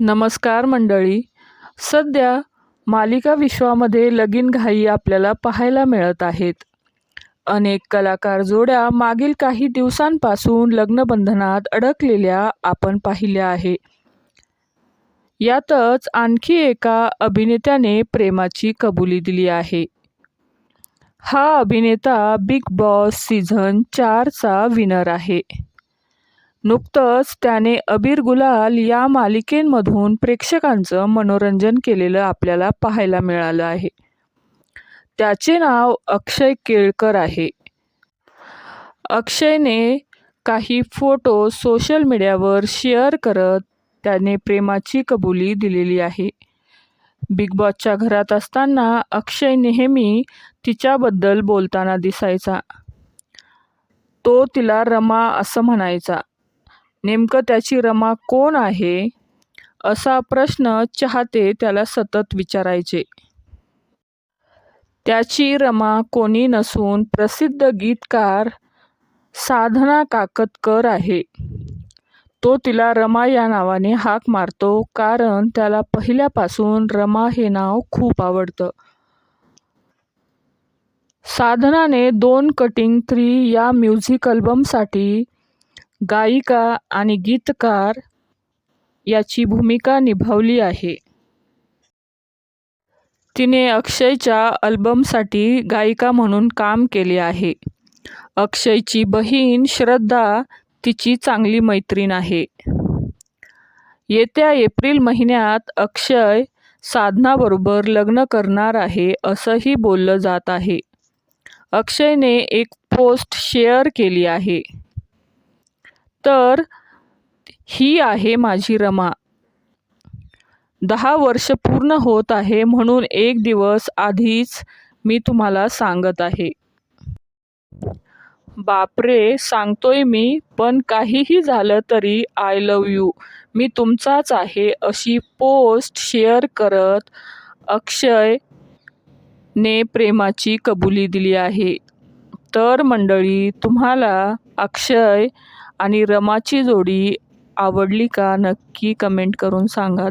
नमस्कार मंडळी. सध्या मालिका विश्वामध्ये लगीन घाई आपल्याला पाहायला मिळत आहेत. अनेक कलाकार जोड्या मागील काही दिवसांपासून लग्नबंधनात अडकलेल्या आपण पाहिल्या आहे. यातच आणखी एका अभिनेत्याने प्रेमाची कबुली दिली आहे. हा अभिनेता बिग बॉस सीझन चारचा विनर आहे. नुकतंच त्याने अबीर गुलाल या मालिकेमधून प्रेक्षकांचं मनोरंजन केलेलं आपल्याला पाहायला मिळालं आहे. त्याचे नाव अक्षय केळकर आहे. अक्षयने काही फोटो सोशल मीडियावर शेअर करत त्याने प्रेमाची कबुली दिलेली आहे. बिग बॉसच्या घरात असताना अक्षय नेहमी तिच्याबद्दल बोलताना दिसायचा. तो तिला रमा असं म्हणायचा. नेमकं त्याची रमा कोण आहे? असा प्रश्न चाहते त्याला सतत विचारायचे. त्याची रमा कोणी नसून प्रसिद्ध गीतकार साधना काकतकर आहे. तो तिला रमा या नावाने हाक मारतो कारण त्याला पहिल्यापासून रमा हे नाव खूप आवडतं. साधनाने दोन कटिंग थ्री या म्युझिक अल्बमसाठी गायिका आणि गीतकार याची भूमिका निभावली आहे. तिने अक्षयच्या अल्बमसाठी गायिका म्हणून काम केले आहे. अक्षयची बहीण श्रद्धा तिची चांगली मैत्रीण आहे. येत्या एप्रिल महिन्यात अक्षय साधनाबरोबर लग्न करणार आहे असंही बोललं जात आहे. अक्षयने एक पोस्ट शेअर केली आहे. तर ही आहे माझी रमा. दहा वर्ष पूर्ण होत आहे म्हणून एक दिवस आधीच मी तुम्हाला सांगत आहे. बापरे सांगतोय मी पण काहीही झालं तरी आय लव यू मी तुमचाच आहे अशी पोस्ट शेअर करत अक्षय ने प्रेमाची कबुली दिली आहे. तर मंडळी तुम्हाला अक्षय आणि रमाची जोडी आवडली का? नक्की कमेंट करून सांगा.